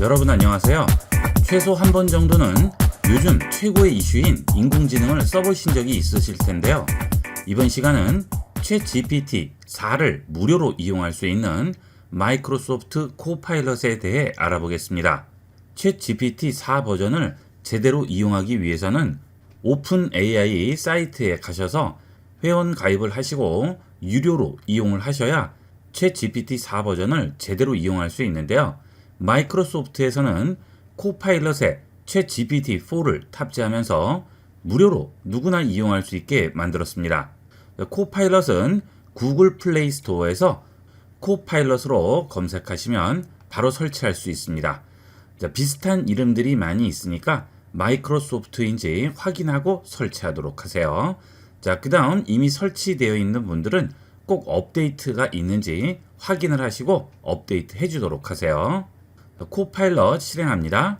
여러분 안녕하세요. 최소 한 번 정도는 요즘 최고의 이슈인 인공지능을 써보신 적이 있으실 텐데요. 이번 시간은 챗 GPT 4를 무료로 이용할 수 있는 마이크로소프트 코파일럿에 대해 알아보겠습니다. 챗 GPT 4 버전을 제대로 이용하기 위해서는 오픈 AI 사이트에 가셔서 회원 가입을 하시고 유료로 이용을 하셔야 챗 GPT 4 버전을 제대로 이용할 수 있는데요. 마이크로소프트에서는 코파일럿에 챗 GPT 4를 탑재하면서 무료로 누구나 이용할 수 있게 만들었습니다. 코파일럿은 구글 플레이 스토어에서 코파일럿으로 검색하시면 바로 설치할 수 있습니다. 자, 비슷한 이름들이 많이 있으니까 마이크로소프트인지 확인하고 설치하도록 하세요. 자, 그 다음 이미 설치되어 있는 분들은 꼭 업데이트가 있는지 확인을 하시고 업데이트 해주도록 하세요. 코파일럿 실행합니다.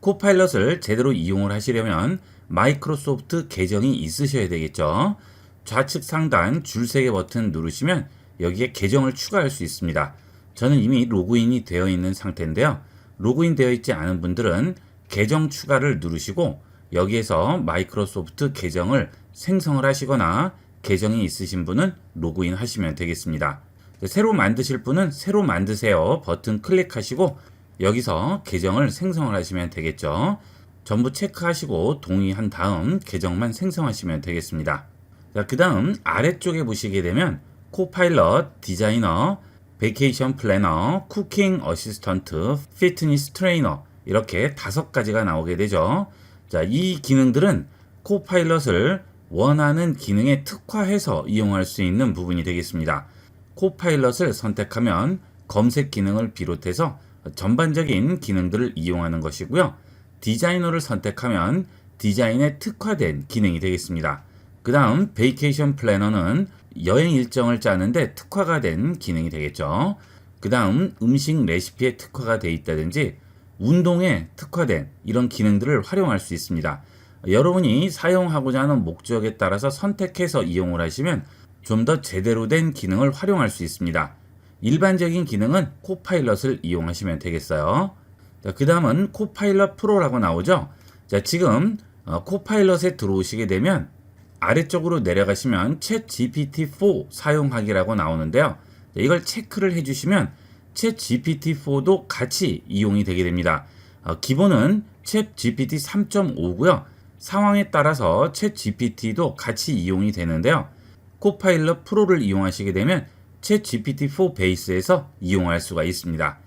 코파일럿을 제대로 이용을 하시려면 마이크로소프트 계정이 있으셔야 되겠죠. 좌측 상단 줄세개 버튼 누르시면 여기에 계정을 추가할 수 있습니다. 저는 이미 로그인이 되어 있는 상태인데요. 로그인 되어 있지 않은 분들은 계정 추가를 누르시고 여기에서 마이크로소프트 계정을 생성을 하시거나 계정이 있으신 분은 로그인 하시면 되겠습니다. 새로 만드실 분은 새로 만드세요 버튼 클릭하시고 여기서 계정을 생성을 하시면 되겠죠. 전부 체크하시고 동의한 다음 계정만 생성하시면 되겠습니다. 자, 그 다음 아래쪽에 보시게 되면 코파일럿, 디자이너, 베케이션 플래너, 쿠킹 어시스턴트, 피트니스 트레이너 이렇게 다섯 가지가 나오게 되죠. 자, 이 기능들은 코파일럿을 원하는 기능에 특화해서 이용할 수 있는 부분이 되겠습니다. 코파일럿을 선택하면 검색 기능을 비롯해서 전반적인 기능들을 이용하는 것이고요. 디자이너를 선택하면 디자인에 특화된 기능이 되겠습니다. 그 다음 베이케이션 플래너는 여행 일정을 짜는데 특화가 된 기능이 되겠죠. 그 다음 음식 레시피에 특화가 되어 있다든지 운동에 특화된 이런 기능들을 활용할 수 있습니다. 여러분이 사용하고자 하는 목적에 따라서 선택해서 이용을 하시면 좀 더 제대로 된 기능을 활용할 수 있습니다. 일반적인 기능은 코파일럿을 이용하시면 되겠어요. 그 다음은 코파일럿 프로라고 나오죠. 자, 지금 어, 코파일럿에 들어오시게 되면 아래쪽으로 내려가시면 챗 GPT-4 사용하기라고 나오는데요. 이걸 체크를 해주시면 챗 GPT-4도 같이 이용이 되게 됩니다. 어, 기본은 챗 GPT 3.5고요. 상황에 따라서 챗 GPT도 같이 이용이 되는데요. 코파일럿 프로를 이용하시게 되면 챗 GPT-4 베이스에서 이용할 수가 있습니다.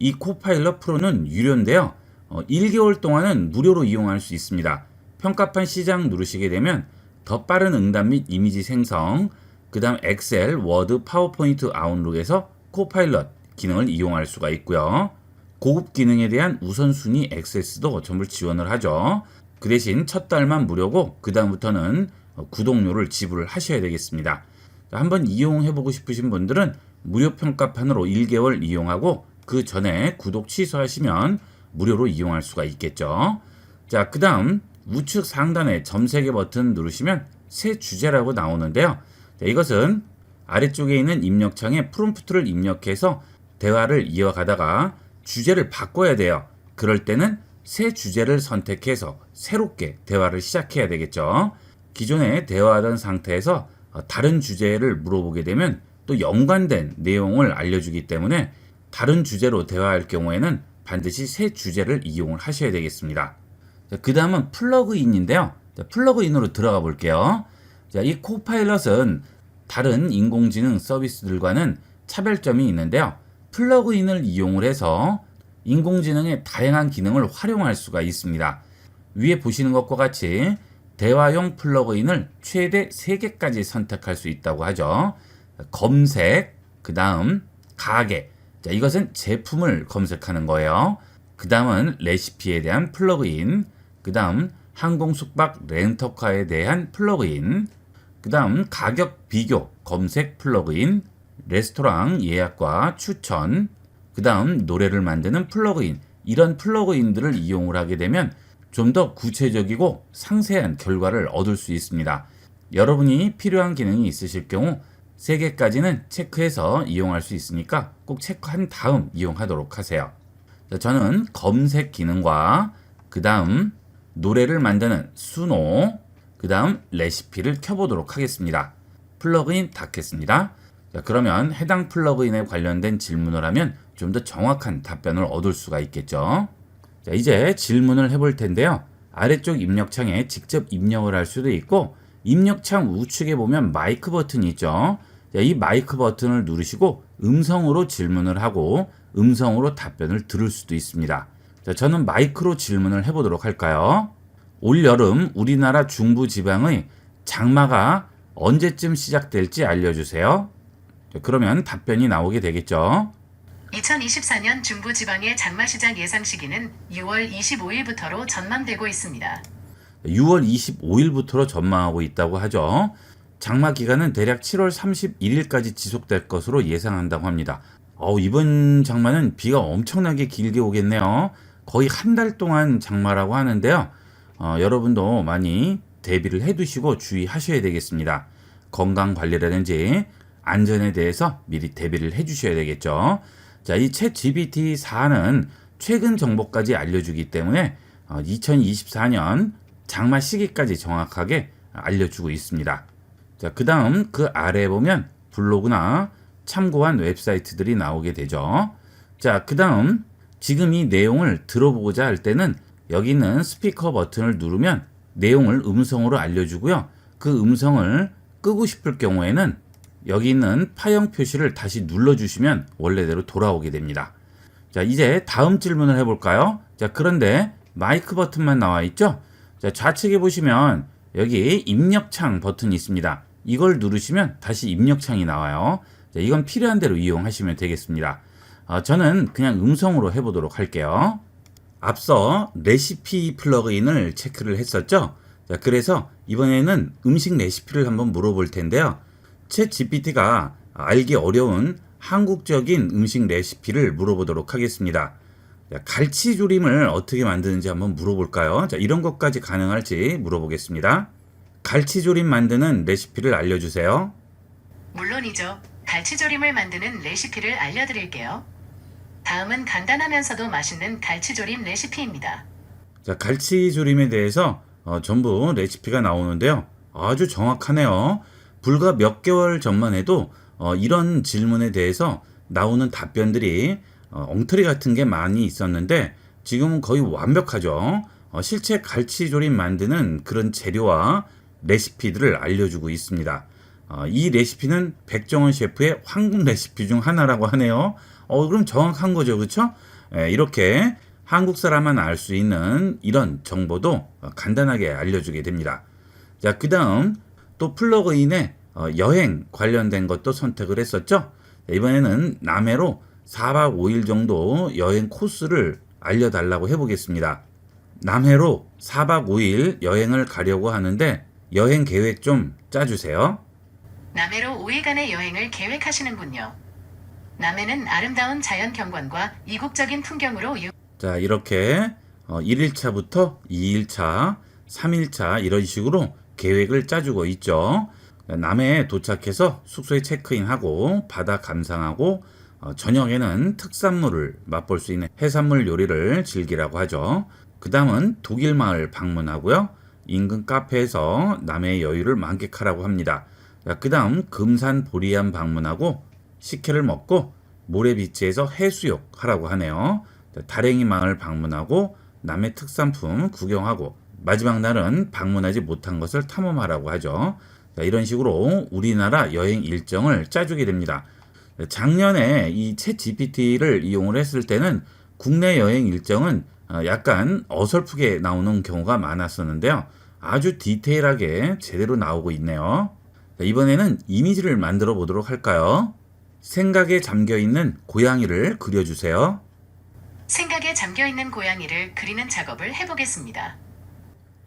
이 코파일럿 프로는 유료인데요. 어, 1개월 동안은 무료로 이용할 수 있습니다. 평가판 시작 누르시게 되면 더 빠른 응답 및 이미지 생성, 그 다음 엑셀, 워드, 파워포인트, 아웃룩에서 코파일럿 기능을 이용할 수가 있고요. 고급 기능에 대한 우선순위 액세스도 전부 지원을 하죠. 그 대신 첫 달만 무료고 그 다음부터는 구독료를 지불을 하셔야 되겠습니다. 한번 이용해보고 싶으신 분들은 무료 평가판으로 1개월 이용하고 그 전에 구독 취소하시면 무료로 이용할 수가 있겠죠. 자, 그 다음 우측 상단에 점 3개 버튼 누르시면 새 주제라고 나오는데요. 자, 이것은 아래쪽에 있는 입력창에 프롬프트를 입력해서 대화를 이어가다가 주제를 바꿔야 돼요. 그럴 때는 새 주제를 선택해서 새롭게 대화를 시작해야 되겠죠. 기존에 대화하던 상태에서 다른 주제를 물어보게 되면 또 연관된 내용을 알려주기 때문에 다른 주제로 대화할 경우에는 반드시 새 주제를 이용을 하셔야 되겠습니다. 그 다음은 플러그인인데요. 플러그인으로 들어가 볼게요. 자, 이 코파일럿은 다른 인공지능 서비스들과는 차별점이 있는데요. 플러그인을 이용을 해서 인공지능의 다양한 기능을 활용할 수가 있습니다. 위에 보시는 것과 같이 대화용 플러그인을 최대 3개까지 선택할 수 있다고 하죠. 검색, 그 다음 가게. 자, 이것은 제품을 검색하는 거예요. 그 다음은 레시피에 대한 플러그인. 그 다음 항공 숙박 렌터카에 대한 플러그인. 그 다음 가격 비교 검색 플러그인. 레스토랑 예약과 추천. 그 다음 노래를 만드는 플러그인. 이런 플러그인들을 이용을 하게 되면 좀 더 구체적이고 상세한 결과를 얻을 수 있습니다. 여러분이 필요한 기능이 있으실 경우 3개까지는 체크해서 이용할 수 있으니까 꼭 체크한 다음 이용하도록 하세요. 자, 저는 검색 기능과 그 다음 노래를 만드는 수노, 그 다음 레시피를 켜보도록 하겠습니다. 플러그인 닫겠습니다. 자, 그러면 해당 플러그인에 관련된 질문을 하면 좀 더 정확한 답변을 얻을 수가 있겠죠. 자, 이제 질문을 해볼 텐데요. 아래쪽 입력창에 직접 입력을 할 수도 있고, 입력창 우측에 보면 마이크 버튼이 있죠. 자, 이 마이크 버튼을 누르시고 음성으로 질문을 하고 음성으로 답변을 들을 수도 있습니다. 자, 저는 마이크로 질문을 해보도록 할까요? 올 여름 우리나라 중부 지방의 장마가 언제쯤 시작될지 알려주세요. 자, 그러면 답변이 나오게 되겠죠. 2024년 중부지방의 장마 시작 예상 시기는 6월 25일부터로 전망되고 있습니다. 6월 25일부터로 전망하고 있다고 하죠. 장마 기간은 대략 7월 31일까지 지속될 것으로 예상한다고 합니다. 어, 이번 장마는 비가 엄청나게 길게 오겠네요. 거의 한 달 동안 장마라고 하는데요. 어, 여러분도 많이 대비를 해두시고 주의하셔야 되겠습니다. 건강 관리라든지 안전에 대해서 미리 대비를 해주셔야 되겠죠. 자, 이 챗 GPT-4는 최근 정보까지 알려주기 때문에 2024년 장마 시기까지 정확하게 알려주고 있습니다. 자, 그 다음 그 아래에 보면 블로그나 참고한 웹사이트들이 나오게 되죠. 자, 그 다음 지금 이 내용을 들어보고자 할 때는 여기 있는 스피커 버튼을 누르면 내용을 음성으로 알려주고요. 그 음성을 끄고 싶을 경우에는 여기 있는 파형 표시를 다시 눌러주시면 원래대로 돌아오게 됩니다. 자, 이제 다음 질문을 해볼까요? 자, 그런데 마이크 버튼만 나와 있죠? 자, 좌측에 보시면 여기 입력창 버튼이 있습니다. 이걸 누르시면 다시 입력창이 나와요. 자, 이건 필요한 대로 이용하시면 되겠습니다. 어, 저는 그냥 음성으로 해보도록 할게요. 앞서 레시피 플러그인을 체크를 했었죠? 자, 그래서 이번에는 음식 레시피를 한번 물어볼 텐데요. 챗 GPT가 알기 어려운 한국적인 음식 레시피를 물어보도록 하겠습니다. 자, 갈치조림을 어떻게 만드는지 한번 물어볼까요? 자, 이런 것까지 가능할지 물어보겠습니다. 갈치조림 만드는 레시피를 알려주세요. 물론이죠. 갈치조림을 만드는 레시피를 알려드릴게요. 다음은 간단하면서도 맛있는 갈치조림 레시피입니다. 자, 갈치조림에 대해서 어, 전부 레시피가 나오는데요. 아주 정확하네요. 불과 몇 개월 전만 해도 어, 이런 질문에 대해서 나오는 답변들이 어, 엉터리 같은 게 많이 있었는데 지금은 거의 완벽하죠. 어, 실제 갈치조림 만드는 그런 재료와 레시피들을 알려주고 있습니다. 어, 이 레시피는 백종원 셰프의 황금 레시피 중 하나라고 하네요. 어, 그럼 정확한 거죠, 그렇죠? 이렇게 한국 사람만 알 수 있는 이런 정보도 어, 간단하게 알려주게 됩니다. 자, 그 다음 또 플러그인에 어, 여행 관련된 것도 선택을 했었죠. 이번에는 남해로 4박 5일 정도 여행 코스를 알려달라고 해보겠습니다. 남해로 4박 5일 여행을 가려고 하는데 여행 계획 좀 짜주세요. 남해로 5일간의 여행을 계획하시는군요. 남해는 아름다운 자연 경관과 이국적인 풍경으로 유... 자, 이렇게 어, 1일차부터 2일차, 3일차 이런 식으로 계획을 짜주고 있죠. 남해에 도착해서 숙소에 체크인하고 바다 감상하고 어, 저녁에는 특산물을 맛볼 수 있는 해산물 요리를 즐기라고 하죠. 그 다음은 독일 마을 방문하고요. 인근 카페에서 남해의 여유를 만끽하라고 합니다. 그 다음 금산 보리암 방문하고 식혜를 먹고 모래비치에서 해수욕 하라고 하네요. 다랭이 마을 방문하고 남해 특산품 구경하고 마지막 날은 방문하지 못한 것을 탐험하라고 하죠. 자, 이런 식으로 우리나라 여행 일정을 짜주게 됩니다. 작년에 이챗 GPT를 이용을 했을 때는 국내 여행 일정은 어, 약간 어설프게 나오는 경우가 많았었는데요. 아주 디테일하게 제대로 나오고 있네요. 자, 이번에는 이미지를 만들어 보도록 할까요? 생각에 잠겨 있는 고양이를 그려주세요. 생각에 잠겨 있는 고양이를 그리는 작업을 해보겠습니다.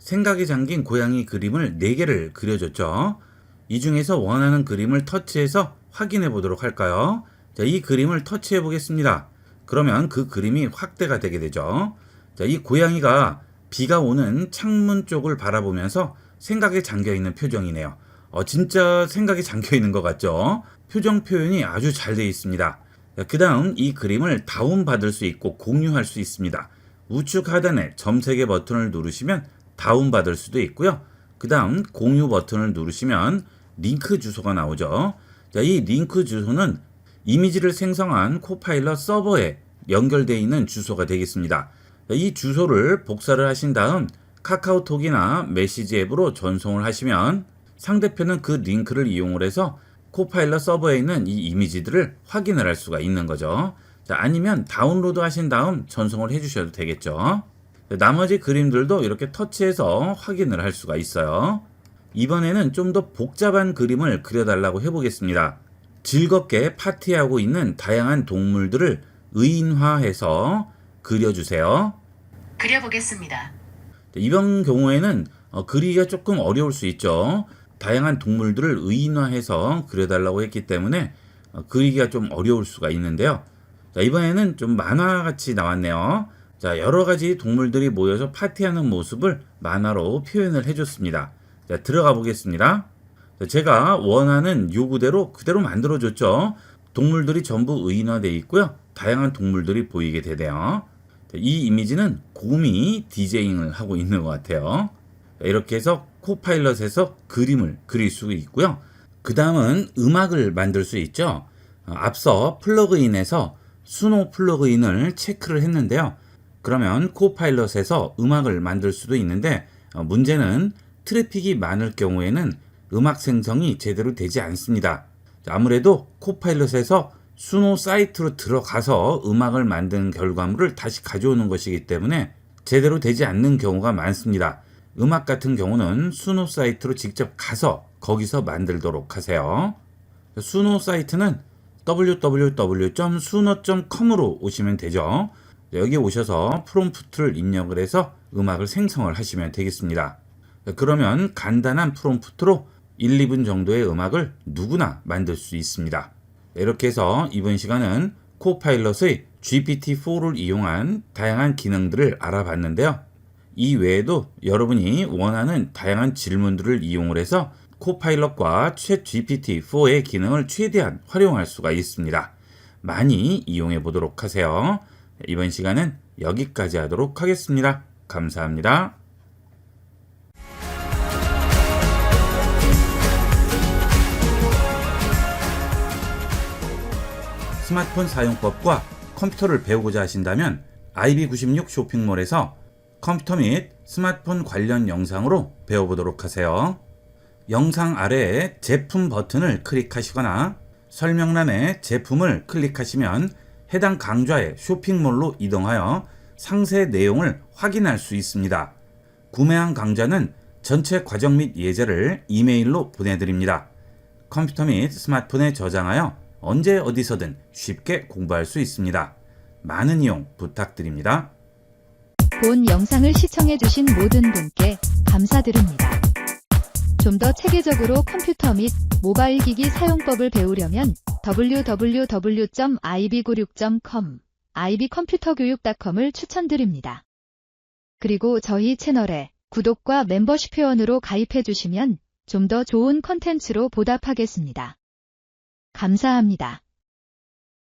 생각에 잠긴 고양이 그림을 4개를 그려줬죠. 이 중에서 원하는 그림을 터치해서 확인해 보도록 할까요? 자, 이 그림을 터치해 보겠습니다. 그러면 그 그림이 확대가 되게 되죠. 자, 이 고양이가 비가 오는 창문 쪽을 바라보면서 생각에 잠겨 있는 표정이네요. 어, 진짜 생각에 잠겨 있는 것 같죠? 표정 표현이 아주 잘 되어 있습니다. 그 다음 이 그림을 다운받을 수 있고 공유할 수 있습니다. 우측 하단에 점 3개 버튼을 누르시면 다운받을 수도 있고요. 그 다음 공유 버튼을 누르시면 링크 주소가 나오죠. 자, 이 링크 주소는 이미지를 생성한 코파일럿 서버에 연결되어 있는 주소가 되겠습니다. 자, 이 주소를 복사를 하신 다음 카카오톡이나 메시지 앱으로 전송을 하시면 상대편은 그 링크를 이용을 해서 코파일럿 서버에 있는 이 이미지들을 확인을 할 수가 있는 거죠. 자, 아니면 다운로드 하신 다음 전송을 해주셔도 되겠죠. 자, 나머지 그림들도 이렇게 터치해서 확인을 할 수가 있어요. 이번에는 좀 더 복잡한 그림을 그려달라고 해보겠습니다. 즐겁게 파티하고 있는 다양한 동물들을 의인화해서 그려주세요. 그려보겠습니다. 이번 경우에는 어, 그리기가 조금 어려울 수 있죠. 다양한 동물들을 의인화해서 그려달라고 했기 때문에 어, 그리기가 좀 어려울 수가 있는데요. 자, 이번에는 좀 만화같이 나왔네요. 자, 여러 가지 동물들이 모여서 파티하는 모습을 만화로 표현을 해줬습니다. 자, 들어가 보겠습니다. 자, 제가 원하는 요구대로 그대로 만들어줬죠. 동물들이 전부 의인화되어 있고요. 다양한 동물들이 보이게 되네요. 자, 이 이미지는 곰이 디제잉을 하고 있는 것 같아요. 자, 이렇게 해서 코파일럿에서 그림을 그릴 수 있고요. 그 다음은 음악을 만들 수 있죠. 어, 앞서 플러그인에서 수노 플러그인을 체크를 했는데요. 그러면 코파일럿에서 음악을 만들 수도 있는데 어, 문제는 트래픽이 많을 경우에는 음악 생성이 제대로 되지 않습니다. 자, 아무래도 코파일럿에서 수노 사이트로 들어가서 음악을 만든 결과물을 다시 가져오는 것이기 때문에 제대로 되지 않는 경우가 많습니다. 음악 같은 경우는 수노 사이트로 직접 가서 거기서 만들도록 하세요. 수노 사이트는 www.suno.com으로 오시면 되죠. 여기 오셔서 프롬프트를 입력을 해서 음악을 생성을 하시면 되겠습니다. 그러면 간단한 프롬프트로 1, 2분 정도의 음악을 누구나 만들 수 있습니다. 이렇게 해서 이번 시간은 코파일럿의 GPT-4를 이용한 다양한 기능들을 알아봤는데요. 이 외에도 여러분이 원하는 다양한 질문들을 이용을 해서 코파일럿과 챗 GPT-4의 기능을 최대한 활용할 수가 있습니다. 많이 이용해 보도록 하세요. 이번 시간은 여기까지 하도록 하겠습니다. 감사합니다. 스마트폰 사용법과 컴퓨터를 배우고자 하신다면 IB96 쇼핑몰에서 컴퓨터 및 스마트폰 관련 영상으로 배워보도록 하세요. 영상 아래에 제품 버튼을 클릭하시거나 설명란에 제품을 클릭하시면 해당 강좌의 쇼핑몰로 이동하여 상세 내용을 확인할 수 있습니다. 구매한 강좌는 전체 과정 및 예제를 이메일로 보내드립니다. 컴퓨터 및 스마트폰에 저장하여 언제 어디서든 쉽게 공부할 수 있습니다. 많은 이용 부탁드립니다. 본 영상을 시청해주신 모든 분께 감사드립니다. 좀 더 체계적으로 컴퓨터 및 모바일 기기 사용법을 배우려면 www.ib96.com, ib컴퓨터교육.com을 추천드립니다. 그리고 저희 채널에 구독과 멤버십 회원으로 가입해 주시면 좀 더 좋은 컨텐츠로 보답하겠습니다. 감사합니다.